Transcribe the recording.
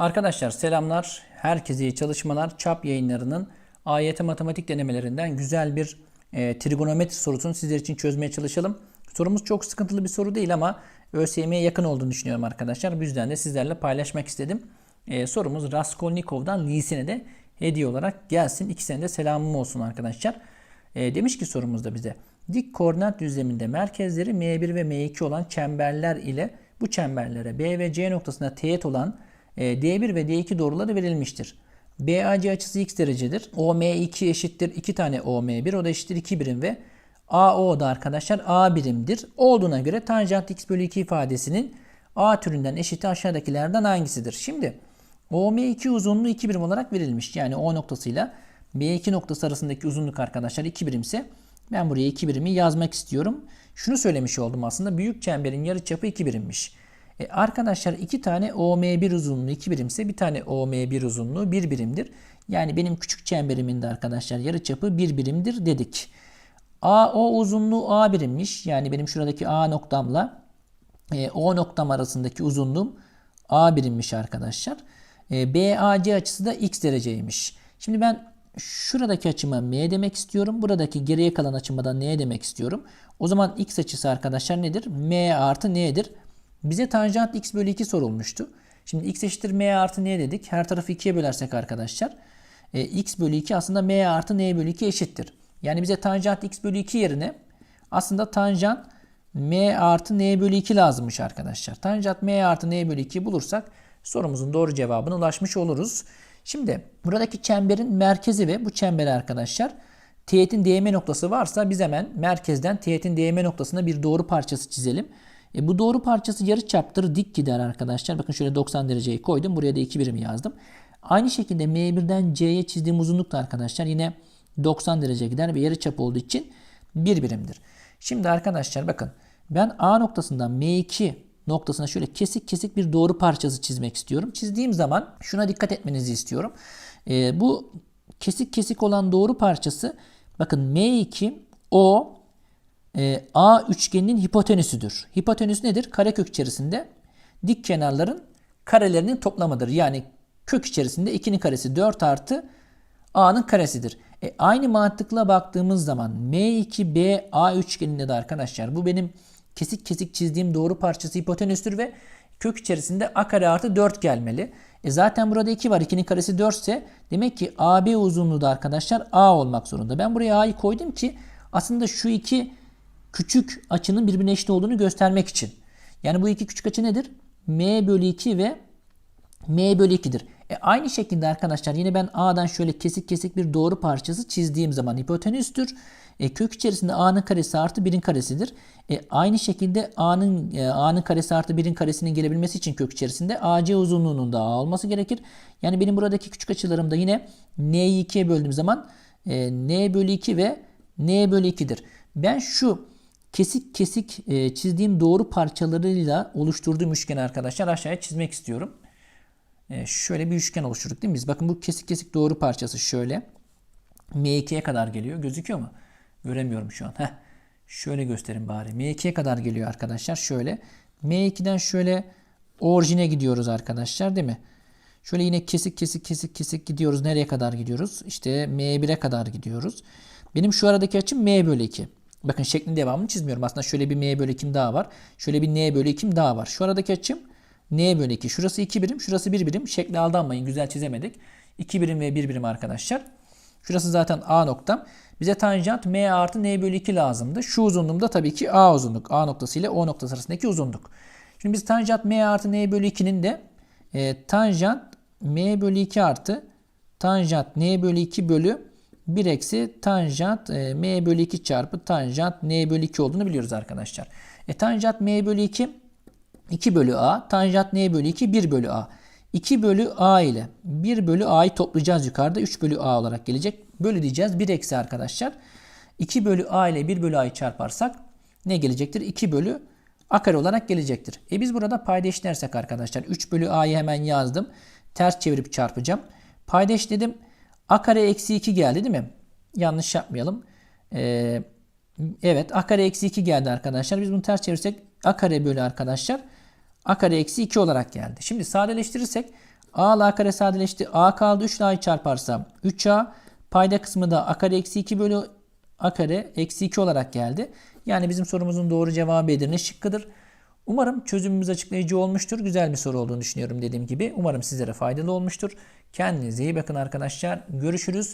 Arkadaşlar selamlar. Herkese iyi çalışmalar. ÇAP yayınlarının AYT matematik denemelerinden güzel bir e, trigonometri sorusunu sizler için çözmeye çalışalım. Sorumuz çok sıkıntılı bir soru değil ama ÖSYM'ye yakın olduğunu düşünüyorum arkadaşlar. Bu yüzden de sizlerle paylaşmak istedim. E, sorumuz Raskolnikov'dan Lisin'e de hediye olarak gelsin. İkisine de selamım olsun arkadaşlar. E, demiş ki sorumuzda bize. Dik koordinat düzleminde merkezleri M1 ve M2 olan çemberler ile bu çemberlere B ve C noktasında teğet olan D1 ve D2 doğruları verilmiştir. BAC açısı x derecedir. OM2 eşittir 2 tane OM1 o da eşittir 2 birim ve AO da arkadaşlar A birimdir. Olduğuna göre tanjant x bölü 2 ifadesinin A türünden eşiti aşağıdakilerden hangisidir? Şimdi OM2 uzunluğu 2 birim olarak verilmiş. Yani O noktasıyla B2 noktası arasındaki uzunluk arkadaşlar 2 birimse ben buraya 2 birimi yazmak istiyorum. Şunu söylemiş oldum aslında büyük çemberin yarıçapı 2 birimmiş. E arkadaşlar iki tane OM1 uzunluğu 2 birimse bir tane OM1 uzunluğu 1 birimdir. Yani benim küçük çemberimin de arkadaşlar yarıçapı 1 birimdir dedik. AO uzunluğu A birimmiş. Yani benim şuradaki A noktamla e, O noktam arasındaki uzunluğum A birimmiş arkadaşlar. E, BAC açısı da x dereceymiş. Şimdi ben şuradaki açıma M demek istiyorum. Buradaki geriye kalan açıma da N demek istiyorum. O zaman x açısı arkadaşlar nedir? M artı N'dir. Bize tanjant x bölü 2 sorulmuştu. Şimdi x eşittir m artı n dedik. Her tarafı 2'ye bölersek arkadaşlar. E, x bölü 2 aslında m artı n bölü 2 eşittir. Yani bize tanjant x bölü 2 yerine aslında tanjant m artı n bölü 2 lazımmış arkadaşlar. Tanjant m artı n bölü 2 bulursak sorumuzun doğru cevabına ulaşmış oluruz. Şimdi buradaki çemberin merkezi ve bu çember arkadaşlar teğetin değme noktası varsa biz hemen merkezden teğetin değme noktasına bir doğru parçası çizelim. E bu doğru parçası yarı çaptır dik gider arkadaşlar. Bakın şöyle 90 dereceyi koydum. Buraya da 2 birim yazdım. Aynı şekilde M1'den C'ye çizdiğim uzunluk da arkadaşlar yine 90 derece gider ve yarı çap olduğu için 1 birimdir. Şimdi arkadaşlar bakın ben A noktasından M2 noktasına şöyle kesik kesik bir doğru parçası çizmek istiyorum. Çizdiğim zaman şuna dikkat etmenizi istiyorum. E, bu kesik kesik olan doğru parçası bakın M2 O e, A üçgeninin hipotenüsüdür. Hipotenüs nedir? Karekök içerisinde dik kenarların karelerinin toplamıdır. Yani kök içerisinde 2'nin karesi 4 artı A'nın karesidir. E, aynı mantıkla baktığımız zaman M2B A üçgeninde de arkadaşlar bu benim kesik kesik çizdiğim doğru parçası hipotenüstür ve kök içerisinde A kare artı 4 gelmeli. E zaten burada 2 var. 2'nin karesi 4 ise demek ki AB uzunluğu da arkadaşlar A olmak zorunda. Ben buraya A'yı koydum ki aslında şu iki küçük açının birbirine eşit olduğunu göstermek için. Yani bu iki küçük açı nedir? M bölü 2 ve M bölü 2'dir. E aynı şekilde arkadaşlar yine ben A'dan şöyle kesik kesik bir doğru parçası çizdiğim zaman hipotenüstür. E, kök içerisinde A'nın karesi artı 1'in karesidir. E, aynı şekilde A'nın e, A'nın karesi artı 1'in karesinin gelebilmesi için kök içerisinde AC uzunluğunun da A olması gerekir. Yani benim buradaki küçük açılarım da yine N'yi 2'ye böldüğüm zaman e, N bölü 2 ve N bölü 2'dir. Ben şu kesik kesik e, çizdiğim doğru parçalarıyla oluşturduğum üçgeni arkadaşlar aşağıya çizmek istiyorum. E, şöyle bir üçgen oluşturduk değil mi? Bakın bu kesik kesik doğru parçası şöyle. M2'ye kadar geliyor. Gözüküyor mu? Göremiyorum şu an. Heh. Şöyle göstereyim bari. M2'ye kadar geliyor arkadaşlar. Şöyle. M2'den şöyle orijine gidiyoruz arkadaşlar değil mi? Şöyle yine kesik kesik kesik kesik gidiyoruz. Nereye kadar gidiyoruz? İşte M1'e kadar gidiyoruz. Benim şu aradaki açım M bölü 2. Bakın şeklin devamını çizmiyorum. Aslında şöyle bir M bölü 2'm daha var. Şöyle bir N bölü 2'm daha var. Şu aradaki açım N bölü 2. Şurası 2 birim. Şurası 1 birim. Şekli aldanmayın. Güzel çizemedik. 2 birim ve 1 birim arkadaşlar. Şurası zaten A noktam. Bize tanjant M artı N bölü 2 lazımdı. Şu uzunluğum da tabii ki A uzunluk. A noktası ile O noktası arasındaki uzunluk. Şimdi biz tanjant M artı N bölü 2'nin de e, tanjant M bölü 2 artı tanjant N bölü 2 bölü 1 eksi tanjant e, m bölü 2 çarpı tanjant n bölü 2 olduğunu biliyoruz arkadaşlar. E, tanjant m bölü 2 2 bölü a. Tanjant n bölü 2 1 bölü a. 2 bölü a ile 1 bölü a'yı toplayacağız yukarıda. 3 bölü a olarak gelecek. Bölü diyeceğiz. 1 eksi arkadaşlar. 2 bölü a ile 1 bölü a'yı çarparsak ne gelecektir? 2 bölü a kare olarak gelecektir. E biz burada payda eşlersek arkadaşlar 3 bölü a'yı hemen yazdım. Ters çevirip çarpacağım. Payda eşledim. A kare eksi 2 geldi değil mi? Yanlış yapmayalım. Ee, evet A kare eksi 2 geldi arkadaşlar. Biz bunu ters çevirirsek A kare bölü arkadaşlar A kare eksi 2 olarak geldi. Şimdi sadeleştirirsek A ile A kare sadeleşti. A kaldı 3 ile A'yı çarparsam 3A. Payda kısmı da A kare eksi 2 bölü A kare eksi 2 olarak geldi. Yani bizim sorumuzun doğru cevabı Edirne şıkkıdır. Umarım çözümümüz açıklayıcı olmuştur. Güzel bir soru olduğunu düşünüyorum dediğim gibi. Umarım sizlere faydalı olmuştur. Kendinize iyi bakın arkadaşlar. Görüşürüz.